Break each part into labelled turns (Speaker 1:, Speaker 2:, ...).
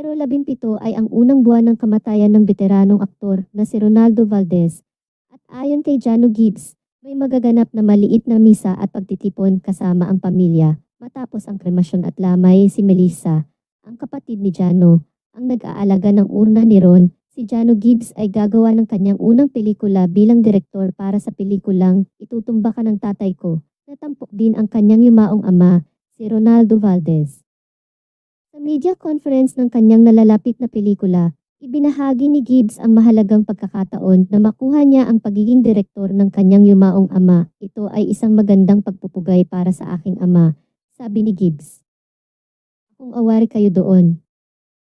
Speaker 1: Pero labimpito ay ang unang buwan ng kamatayan ng veteranong aktor na si Ronaldo Valdez. At ayon kay Jano Gibbs, may magaganap na maliit na misa at pagtitipon kasama ang pamilya. Matapos ang kremasyon at lamay si Melissa, ang kapatid ni Jano, ang nag-aalaga ng urna ni Ron. Si Jano Gibbs ay gagawa ng kanyang unang pelikula bilang direktor para sa pelikulang Itutumba Ka ng Tatay Ko. Natampok din ang kanyang yumaong ama, si Ronaldo Valdez. Media conference ng kanyang nalalapit na pelikula, ibinahagi ni Gibbs ang mahalagang pagkakataon na makuha niya ang pagiging direktor ng kanyang yumaong ama. Ito ay isang magandang pagpupugay para sa aking ama, sabi ni Gibbs. Kung awari kayo doon.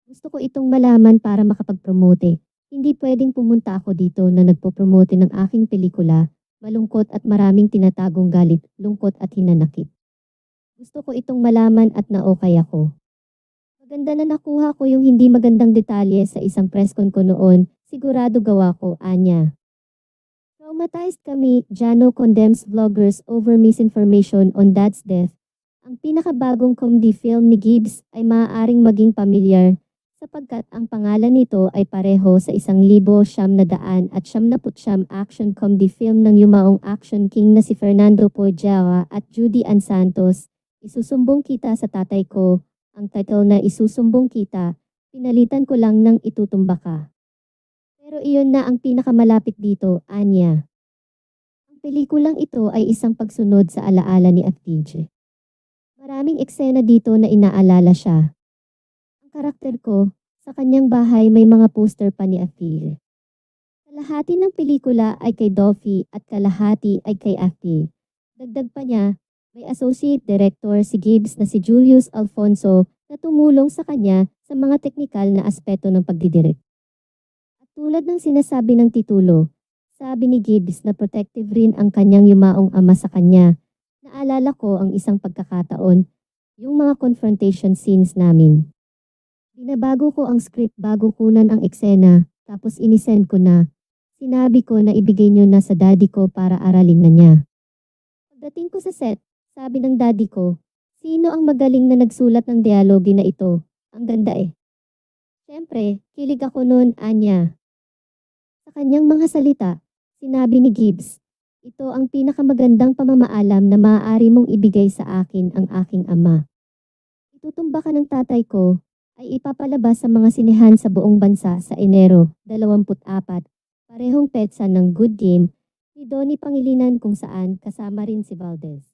Speaker 1: Gusto ko itong malaman para makapag-promote. Hindi pwedeng pumunta ako dito na nagpo-promote ng aking pelikula, malungkot at maraming tinatagong galit, lungkot at hinanakit. Gusto ko itong malaman at na-okay ako. Maganda na nakuha ko yung hindi magandang detalye sa isang press con ko noon, sigurado gawa ko, Anya. Traumatized kami, Jano condemns vloggers over misinformation on dad's death. Ang pinakabagong comedy film ni Gibbs ay maaaring maging pamilyar sapagkat ang pangalan nito ay pareho sa isang libo siyam na daan at siyam na putsyam action comedy film ng yumaong action king na si Fernando Pojawa at Judy Ann Santos. Isusumbong kita sa tatay ko, ang title na Isusumbong kita, pinalitan ko lang ng itutumba ka. Pero iyon na ang pinakamalapit dito, Anya. Ang pelikulang ito ay isang pagsunod sa alaala ni Actige. Maraming eksena dito na inaalala siya. Ang karakter ko, sa kanyang bahay may mga poster pa ni Afil. Kalahati ng pelikula ay kay Dolphy at kalahati ay kay Afil. Dagdag pa niya, may associate director si Gibbs na si Julius Alfonso na tumulong sa kanya sa mga teknikal na aspeto ng pagdidirect. At tulad ng sinasabi ng titulo, sabi ni Gibbs na protective rin ang kanyang yumaong ama sa kanya. Naalala ko ang isang pagkakataon, yung mga confrontation scenes namin. Binabago ko ang script bago kunan ang eksena, tapos inisend ko na. Sinabi ko na ibigay niyo na sa daddy ko para aralin na niya. Pagdating ko sa set, sabi ng daddy ko, sino ang magaling na nagsulat ng dialogue na ito? Ang ganda eh. Siyempre, kilig ako noon, Anya. Sa kanyang mga salita, sinabi ni Gibbs, ito ang pinakamagandang pamamaalam na maaari mong ibigay sa akin ang aking ama. Itutumba ka ng tatay ko ay ipapalabas sa mga sinehan sa buong bansa sa Enero 24, parehong petsa ng Good Game ni Donnie Pangilinan kung saan kasama rin si Valdez.